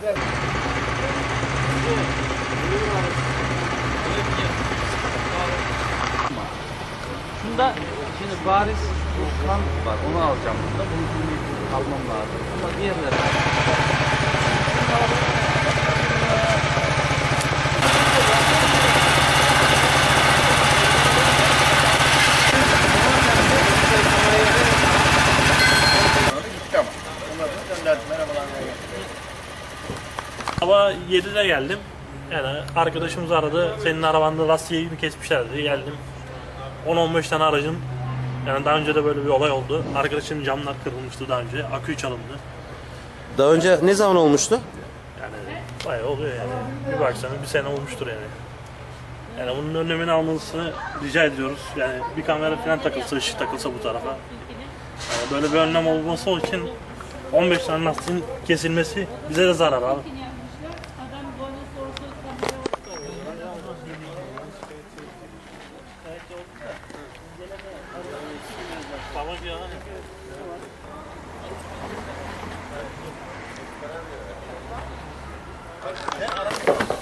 Şunda şimdi bariz Ruslan var. Onu alacağım bunda. Bunu şimdi almam lazım. Ama diğerleri. Gitti ama. Onlar da döndürdüm. Merhabalar. Sabah 7'de geldim. Yani arkadaşımız aradı. Senin arabanda lastiğini kesmişler dedi. Geldim. 10-15 tane aracın yani daha önce de böyle bir olay oldu. Arkadaşının camlar kırılmıştı daha önce. Akü çalındı. Daha önce ne zaman olmuştu? Yani bayağı oluyor yani. Bir baksana bir sene olmuştur yani. Yani bunun önlemini almasını rica ediyoruz. Yani bir kamera falan takılsa, ışık takılsa bu tarafa. Yani böyle bir önlem olması için 15 tane lastiğin kesilmesi bize de zarar abi. Tamam ya. Tamam sayılır